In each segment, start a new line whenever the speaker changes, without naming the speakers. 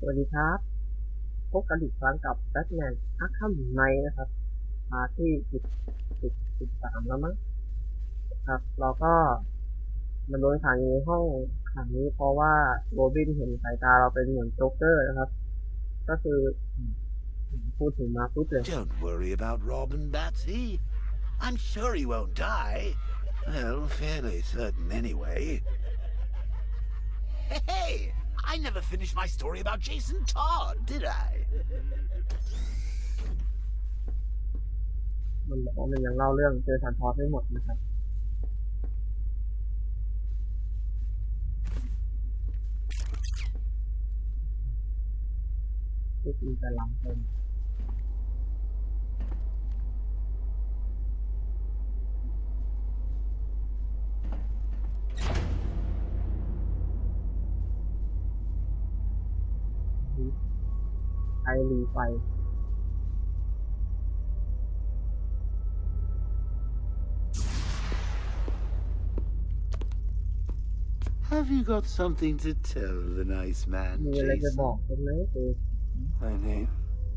สวัสดีครับ พบกันอีกครั้งกับแบทแมนอาร์คัมไนนะครับพาร์ทที่สิบสิบสิบสามแล้วมั้งครับเราก็มาโดนขังอยู่ในห้องขังนี้เพราะว่าโรบินเห็นสายตาเราเป็นเหมือนโจ๊กเกอร์นะครับ ก็คือพูดถึงมาพูดเลย
Don't worry about Robin, Batsy. I'm sure he won't die. Well, fairly certain anyway. Hey, I never finished my story about Jason Todd, did I?
มันบอกว่ามันยังเล่าเรื่องเจอสันทอสไม่หมดนะครับที่มีแต่ลังเป็น
nice man,
มีอะไรจะบอก
Jason?
ผมไหมคือ
My name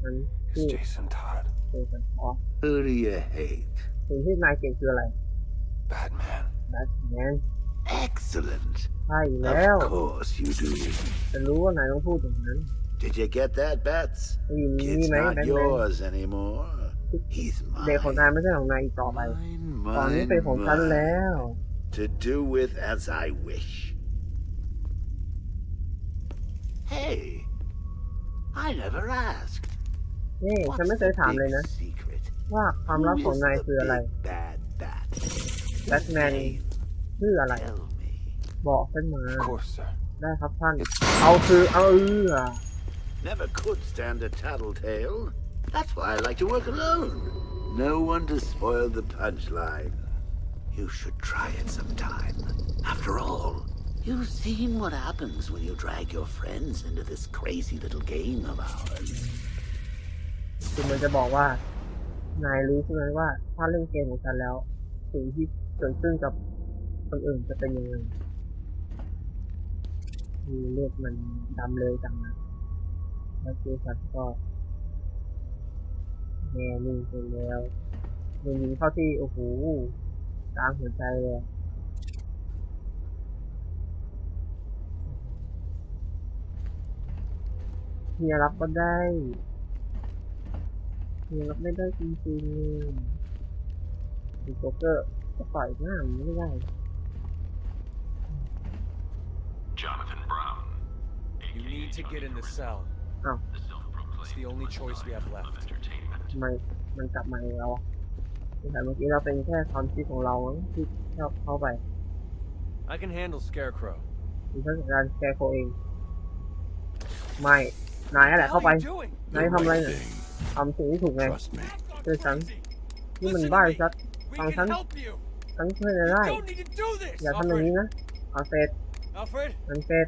มัน
is
ชื่อ
Jason Todd.
เจอสันทอส
Who do you hate?
สิ่งที่นายเก่งคืออะไร
Batman.
แบทแมน
Excellent.
ใช่แล้ว
Of course you do.
จะรู้ว่านายต้องพูดอย่างนั้น
Did you get that, Bats?
ได้ยินนี่
Kid's
ไหม
not
แบทแมน
yours anymore. He's
เด็กของ
mine.
นายไม่ใช่ของนายอีกต่อไป
Mine,
ตอนนี้
mine,
เป็นของฉัน
mine.
แล้ว
To do with as I wish. Hey, I never asked.
นี่ฉัน
What's
ไม่เคย
the
ถามเลย
big
นะ
secret?
ว่าความลับ
Who
ของ
is
นาย
the
คืออะไร
big bad bat?
แบทแมน
Name.
ชื่ออะไร
Tell me.
บอกฉันมา
Of course, sir.
ได้ครับท่าน เอาคือเอาเอือ
Never could stand a tattletale. That's why I like to work alone. No one to spoil the punchline. You should try it sometime. After all, you've seen what happens when you drag your friends into this crazy little game of ours.
คือมันจะบอกว่า นายรู้ใช่ไหมว่า ถ้าเล่นเกมของฉันแล้ว สิ่งที่เกิดขึ้นกับคนอื่นจะเป็นยังไงมีเลือดมันดำเลยจังนะ แล้วเจสันก็แน่นิ่งไปแล้วมันยิงเข้าที่ โอ้โหกลางหัวใจเลยอะเฮียรับก็ได้เฮียรับไม่ได้จริงๆดูโจ๊กเกอร์ก็ต่อยหน้ามันไม่ได้
Jonathan Brown.
You need to get in the cell.
Oh.
The self-proclaimed
It's the only choice we have
of
left.
entertainment.
ทำไมมันกลับมาอีกแล้วอะแต่เมื่อกี้เราเป็นแค่ความคิดของเรามั้งที่ชอบเข้าไป
I can handle Scarecrow.
มีเพื่อจัดการแกโคเอง ไม่ นายอะไรเข้าไป
doing?
นายทำอะไร
right
เนี่ย
thing.
ทำสิ่งที่ถูกไง
Trust me.
เจอฉัน นี่มัน
Listen
บ้า
to me.
ชัด
We
Bằng
can
sắn.
help you.
ฉันช่วยนายได้
Don't need to do this.
อย่าทำอย่างนี้
Alfred.
นะเอาเสร็จ
Alfred,
มันเสร็จ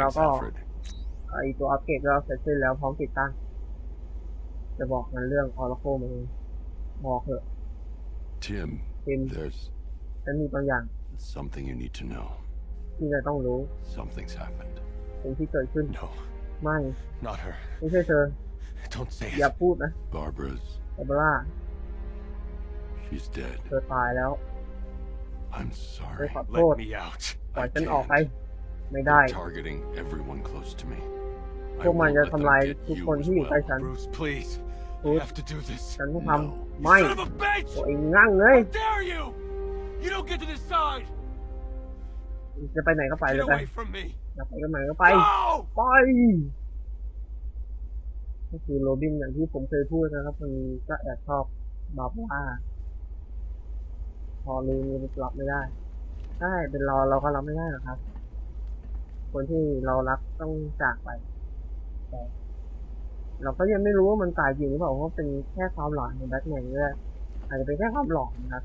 แล้ว
Thanks,
ก็
Alfred.
ไอตัวอัปเกรดก็เสร็จสิ้นแล้วพร้อมติดตั้ง จะบอกมันเรื่อง Oracle มันเองบอกเถอะ
Tim,
ทิม
there's
ฉันมีบางอย่าง
something you need to know.
ที่จะต้องรู้
Something's happened.
สิ่งที่เกิดขึ้น
No,
ไม่
not her.
ไม่ใช่เธอ
Don't say
อย่า
it.
พูดนะ
Barbara's.
บาบาร่า
She's dead.
เธอตายแล้ว
I'm
เธอ
sorry.
ขอโท
Let
ษ
me out.
ปล่อย
I
ฉันออกไป
can't.
ไม่ได้
They're targeting everyone close to me. I
พวกมัน
won't
จะ
let them
ทำลาย
get
ทุก
you
คน
as
ที่อยู่ใกล้
well.
ฉัน
Bruce, please. We
Bruce.
have to do this.
ฉันต้องท
No. ำ
ไม่
Son of a bitch!
ตัวเองงั่งเลย
How dare you! You don't get to decide.
จะไปไหนก็ไปเล
Get
ยไป
away from me.
อยากไปก็ไหนก็ไป
No!
ไปก็คือโรบินอย่างที่ผมเคยพูดนะครับมันก็แอบชอบบาบาร่าพอรู้นี่รับไม่ได้ ใช่เป็นเราเราก็รับไม่ได้หรอกครับ คนที่เรารักต้องจากไปแต่เราก็ยังไม่รู้ว่ามันตายจริงหรือเปล่าเพราะว่าเป็นแค่ความหลอนของแบทแมนด้วยอาจจะเป็นแค่ความหลอนนะครับ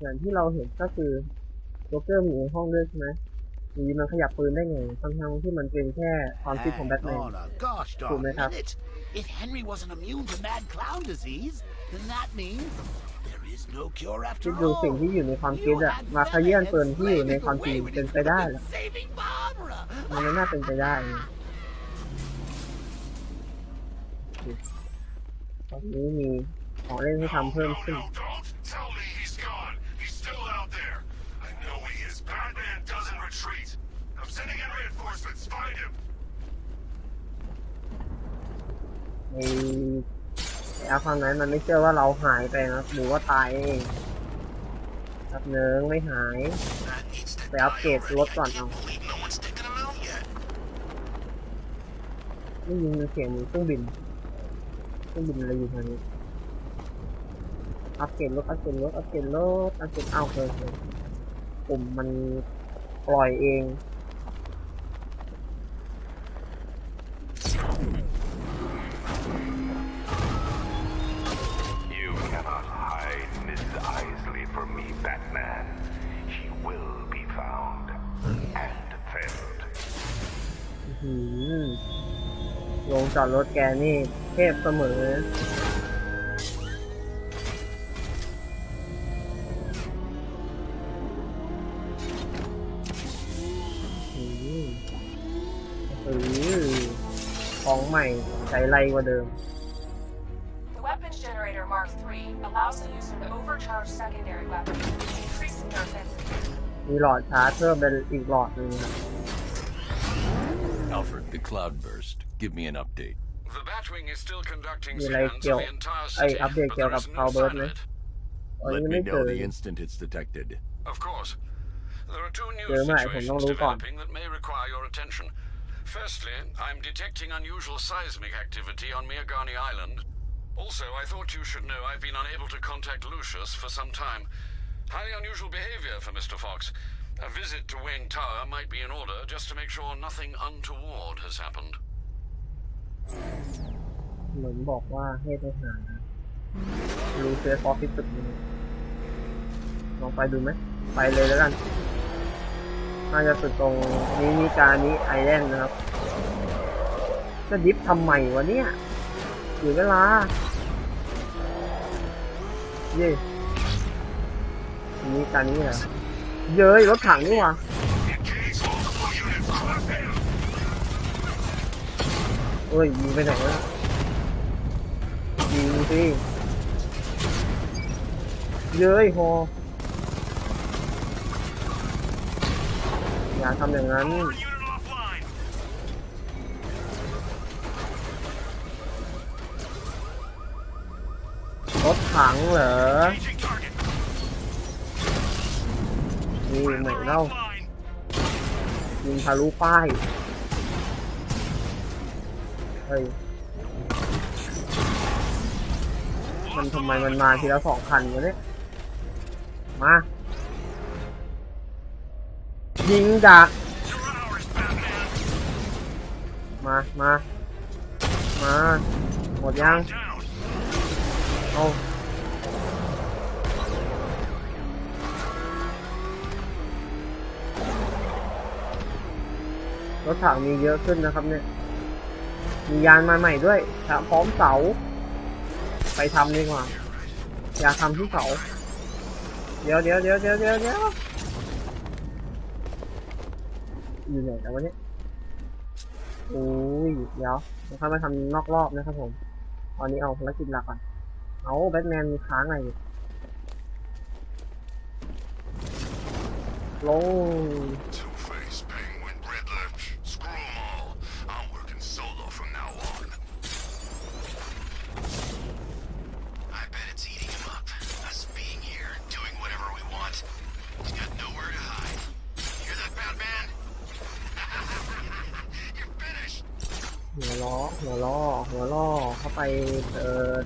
อย่างที่เราเห็นก็คือโจ๊กเกอร์มันอยู่ในห้องด้วยใช่ไหมอยู่ดีมันขยับปืนได้ไงทั้งๆที่มันเป็นแค่ความคิดของแบทแม
Hang
น
on a gosh
Cool,
darn
man.
minute. If Henry wasn't immune to mad clown disease, then that means there is no cure
คิ
after
ดดูสิ่ง
all.
ที่อยู่ในความคิด
You
อะ
had
มาขยื่น
Batman
ปืนที่อยู่ใน
flaming
ความจริง
away when
เป็น
he
ไปได้
was
เหรอ
Saving Barbara.
มันไม่น่าเป็นไปได้ไงตอนนี้มีของเล่นให้ทำเพิ่ม
no,
ขึ้น
no, don't tell me he's gone. He's still out there. I know he is. Batman doesn't retreat. I'm sending in reinforcements. Find him.
ไอ้ ไอ้อาฟังนั้นมันไม่เชื่อว่าเราหายไปนะหรือว่าตายเองครับเนื้งไม่หายไปอัปเกรดรถก่อนเอาไม่ยินเสียงเครื่องบินเครื่องบินอะไรอยู่ทางนี้อัปเกรดรถอัปเกรดรถอัปเกรดรถอัปเกรดเอาเลยเลยปุ่มมันปล่อยเอง อดรถแกนี่เทพเสมออืมอือของใหม่ใช้ไรกว่าเดิม
The weapons generator Mark III allows the user to overcharge secondary weapons, increasing their offensive.
มีหลอดชาร์จเพิ่มเป็นอีกหลอดหนึงครับ
Alfred, the cloudburst. give me an update.
The Batwing is still conducting scans of the entire city, but there is no
Let me know the instant it's detected.
Of course. There are two new situations developing that may require your attention. Firstly, I'm detecting unusual seismic activity on Miagani Island. Also, I thought you should know I've been unable to contact Lucius for some time. Highly unusual behavior for Mr. Fox. A visit to Wayne Tower might be in order just to make sure nothing untoward has happened.
เหมือนบอกว่าให้ไปหาลูเซฟอฟิสตึกนึงลองไปดูไหม ไปเลยแล้วกันน่าจะตึกตรงนี้มีการนี้ไอแลนด์นะครับ จะดิฟทำไมวะเนี่ยอยู่เวลา เย่มีการนี้เหรอเย้ยรถถังนี่วะ เอ้ยยิงไปไหนวะยิงสิเย้ยโฮอย่าทำอย่างนั้นรถถังเหรอนี่เหมือนเล่ายิงทะลุป้าย เฮ้ยมันทำไมมันมาทีละสองคันวะเนี่ย มา ยิงดัก
You're ours, Batman.
มา มา มา หมดยัง เอารถถังมีเยอะขึ้นนะครับเนี่ย มียานมาใหม่ด้วยพร้อมเสา ไปทำดีกว่า อยากทำที่เสา เดี๋ยวเดี๋ยวเดี๋ยวเดี๋ยวเดี๋ยวเดี๋ยวอยู่ไหนแต่วันนี้โอ้ยเดี๋ยวเดี๋ยวค่อยมาทำนอกรอบนะครับผมตอนนี้เอาภารกิจหลักก่อน เอาแบทแมนมีค้างอะไรอยู่ลง ไปเปิด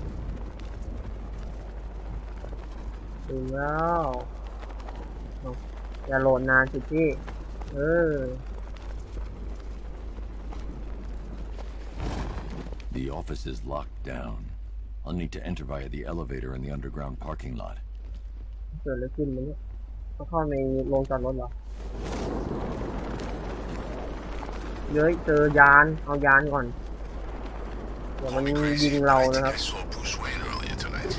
ถึงแล้วเอาอย่าโหลดนานสิพี่เออ
The office is locked down. I'll need to enter via the elevator in the underground parking lot.
เกิดอะไรขึ้นมันเนี่ยเขาเข้าในโรงจอดรถเหรอเย้ยเจอยาน เอายานก่อนเดี๋ยวมัน
Call me
ยิ
crazy,
ง
but
เรา
I think
นะครับ
I saw Bruce Wayne earlier tonight.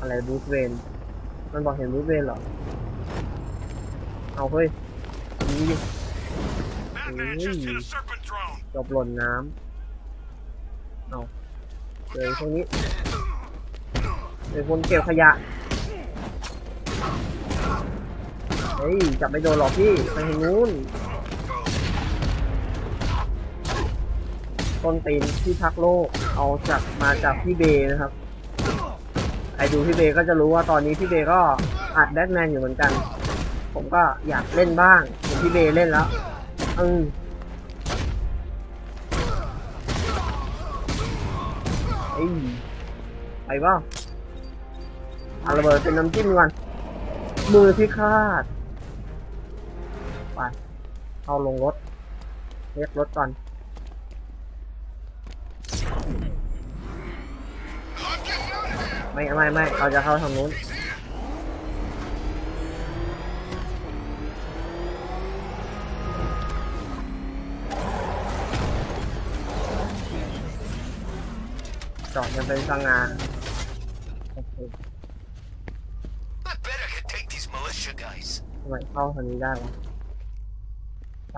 อะไรบูธเวนมันบอกเห็นบูธเวนเหรอ เอาเฮ้ยยิงดิ
Batman just hit a serpent drone.
จบหล่นน้ำ เอาเจอพวกนี้เป็นคนเก็บขยะ เฮ้ย จับไม่โดนหรอกพี่ ไปทางนู้น ต้นตีนที่พักโลก เอาจากมาจากพี่เบย์นะครับใครดูพี่เบย์ก็จะรู้ว่าตอนนี้พี่เบย์ก็อัดแบทแมนอยู่เหมือนกัน ผมก็อยากเล่นบ้างเห็นพี่เบย์เล่นแล้วอืมเอ้ไปเปล่าเอาระเบิดเป็นน้ำจิ้มก่อนมือที่คาด ไปเข้าลงรถเรียกรถก่อน ไม่ไม่ไม่เราจะเข้าทางนู้นจอดยังเป็นสง่าโอเค
I bet I could take these militia guys.
ทำไมเข้าทางนี้ได้วะไป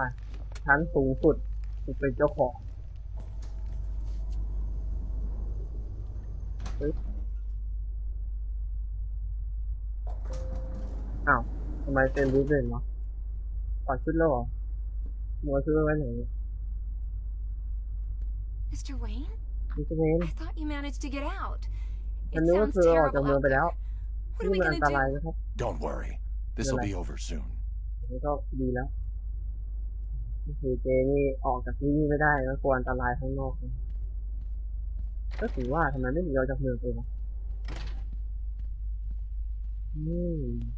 ชั้นสูงสุดกูเป็นเจ้าของเฮ้ยอ้าว ทำไมเป็นบูธเด่นวะปล่อยชุดแล้วเหรอมัวชุดไว้ไหนเนี่ย
Mr. Wayne?
นี่จะเน้น
I thought you managed to get out.
ฉั
It
นนึกว่า
sounds
เธอออกจาก
terrible
เมือง
out
ไปแล้ว
there. What
นี่
are we
มันอัน
gonna
ตราย
do?
นะครับ
Don't worry. This'll
You're
be over soon.
นี่ก็ดีแล้วคือเจนี่ออกจากที่นี่ไม่ได้แล้วกลัวอันตรายข้างนอกนะก็ถือว่าทำไมไม่หนีออกจากเมืองไปวะอืมท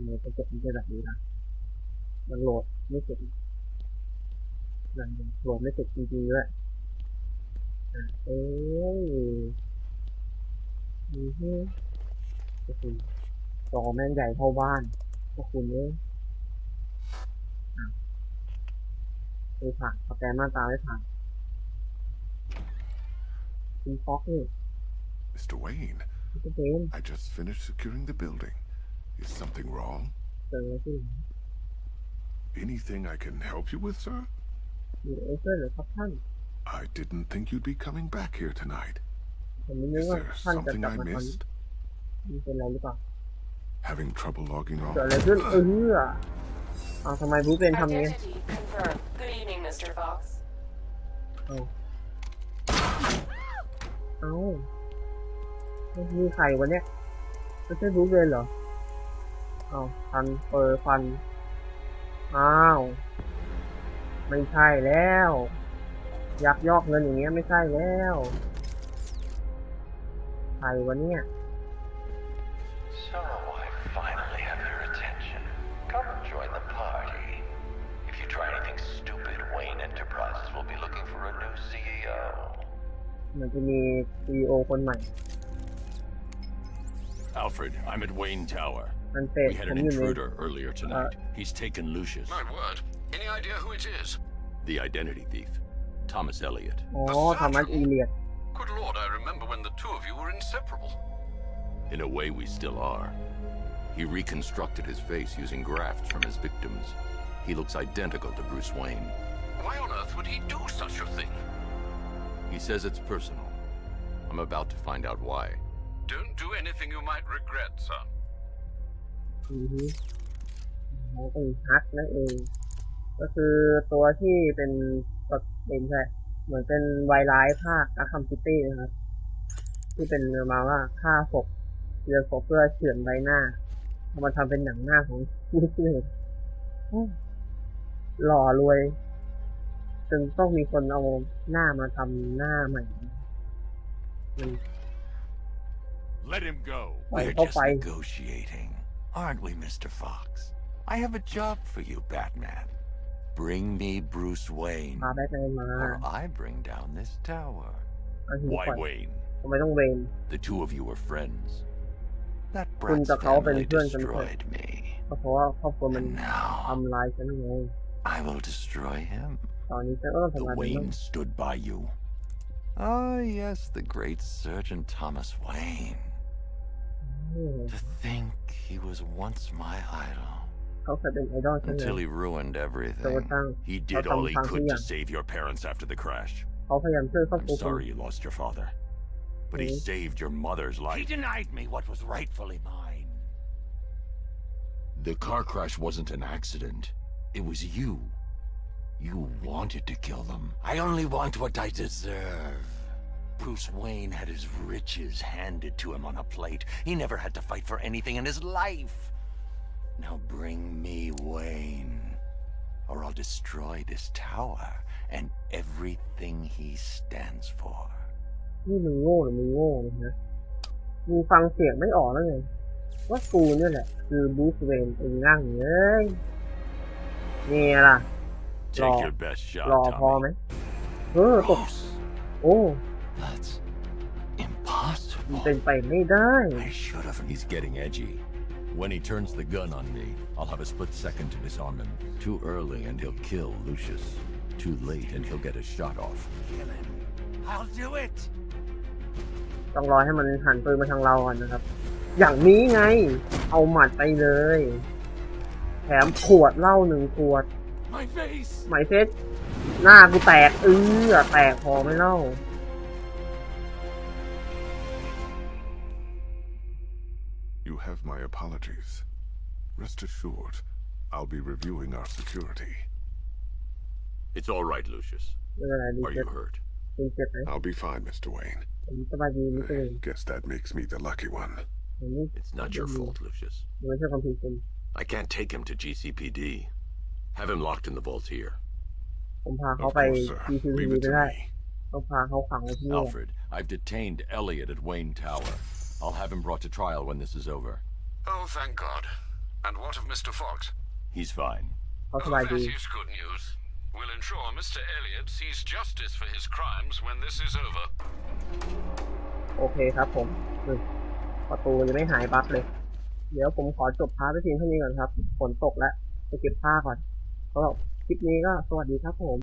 ำไมเป็นจบมันเป็นแบบนี้นะมันโหลดไม่เสร็จมันโหลดไม่เสร็จจริงๆด้วยอะเอ้ยอือฮึก็คือจอแม่งใหญ่เท่าบ้านพวกคุณเนี่ยไปผ่านสแกนมาตราไม่ผ่านคุณฟอกนี่
Mr. Wayne,
คุณเจน
I just finished securing the building. Is something wrong?
เจอที่
Anything I can help you with, sir?
อยู่เอเซอร์หรือครับท่าน
I didn't think you'd be coming back here tonight.
ผมไม่นึก
Is
ว่า
there
ท่านจะ
something
กลับ
I
มาตอนนี้
missed?
มีเป็นไรหรือเปล่า
Having trouble logging
เกิด
on?
อะไรขึ้นเออเอาทำไมบูเป็นทำนี้
Identity confirmed. Good evening, Mr. Fox.
เอาเอาไม่มีใครวะเนี่ยไม่ใช่บูเป็นเหรอ เอาฟันเปอร์ฟัน อ้าว ไม่ใช่แล้ว ยักยอกเงินอย่างเงี้ยไม่ใช่แล้วใครวะเนี่ย
So I finally have your attention. Come join the party. If you try anything stupid, Wayne Enterprises will be looking for a new E CEO.
มันจะมีซีโอคนใหม่
Alfred, I'm at Wayne Tower. we had an intruder earlier uh, tonight. He's taken Lucius.
My word. Any idea who it is?
The identity thief, Thomas Elliot.
Oh, Thomas Elliot.
Good lord, I remember when the two of you were inseparable.
In a way, we still are. He reconstructed his face using grafts from his victims. He looks identical to Bruce Wayne.
Why on earth would he do such a thing?
He says it's personal. I'm about to find out why.
Don't do anything you might regret, sir.
อือฮึเขาเป็นฮักนั่นเอง ก็คือตัวที่เป็นกดเป็นใช่เหมือนเป็นไวร้ายภาคอาคัมซิตี้นะครับ ที่เป็นมาว่าฆ่าศพเลือศพเพื่อเฉือนใบหน้าเอามาทำเป็นหนังหน้าของผู้ชื่อหล่อรวยจนต้องมีคนเอาหน้ามาทำหน้าใหม่มัน
Let him go.
Wait,
We're
oh,
just
fine.
negotiating, aren't we, Mr. Fox? I have a job for you, Batman. Bring me Bruce Wayne,
พาแบทแมนมา
or I bring down this tower.
เอาที
Why
ก่อน
Wayne?
ทำไมต้องเวน
The two of you were friends. That
คุณ
brat's
กับเขาเป็น
family
เพื่อนกันเถอะ
destroyed me.
ก็เพราะว่าครอบครัวมัน
And now
ทำลายฉันไง
I will destroy him.
ตอนนี้ฉันก็ต้อง
The
ทำลายมันบ้าง
Wayne stood by you. Ah, yes, the great surgeon Thomas Wayne.
อืม
To think he was once my idol.
เขาเคยเป็นไอดอลฉันเลย
Until he ruined everything.
Totang.
He did all he
Totang
could to
siya.
save your parents after the crash.
เขาพยายามช่วยครอบครัว
I'm
คุณ
sorry you lost your father. But he
Okay.
saved your mother's life. He denied me what was rightfully mine. The car crash wasn't an accident. It was you. You wanted to kill them. I only want what I deserve. Bruce Wayne had his riches handed to him on a plate. He never had to fight for anything in his life. Now bring me Wayne, or I'll destroy this tower and everything he stands for.
นี่มึงโง่หรือมึงโง่นะฮะมึงฟังเสียงไม่ออกแล้วไงว่ากูเนี่ยแหละ คือบูสเวนเองง่างเอ้ยนี่ไงล่ะ
Take
Law.
your best shot,
รอพอไหม
Tommy.
เออตก
Bruce,
โอ้
that's
มัน
impossible.
เป็นไปไม่ได้
I should have. He's getting edgy. When he turns the gun on me, I'll have a split second to disarm him. Too early and he'll kill Lucius. Too late and he'll get a shot off. Kill him. I'll do it.
ต้องรอให้มันหันปืนมาทางเราก่อนนะครับ อย่างนี้ไง เอาหมัดไปเลย แถมขวดเหล้าหนึ่งขวด
My face.
ไหมเพชรหน้ากูแตกเออแตกพอไม่เล่า
my apologies. Rest assured, I'll be reviewing our security.
It's all right, Lucius.
ไม่เป็นไรดี
Are
เจ็บ
you hurt?
คุณเจ็บไหม
I'll be fine, Mr. Wayne.
ผมสบายดีไม่เป็นไร
I guess that makes me the lucky one.
ผมนี่
It's not your fault, Lucius.
ไม่ใช่ความผิดคุณ
I can't take him to GCPD. Have him locked in the vault here.
ผมพาเขา
Of
ไป
course, sir.
CCTV
Leave it
ไม่
to
ได้
me.
ต้องพาเขาขังไว้ที่นี่
Alfred, I've detained Elliot at Wayne Tower. I'll have him brought to trial when this is over.
Oh, thank God. And what of Mr. Fox?
He's fine.
เขาส
Oh,
บาย
that
ดี
is good news. We'll ensure Mr. Elliot sees justice for his crimes when this is over.
โอเคครับผมอืมประตูยังไม่หายบั๊กเลย เดี๋ยวผมขอจบพาร์ทไปเพียงเท่านี้ก่อนครับ ฝนตกแล้ว ไปเก็บผ้าก่อนก็คลิปนี้ก็สวัสดีครับผม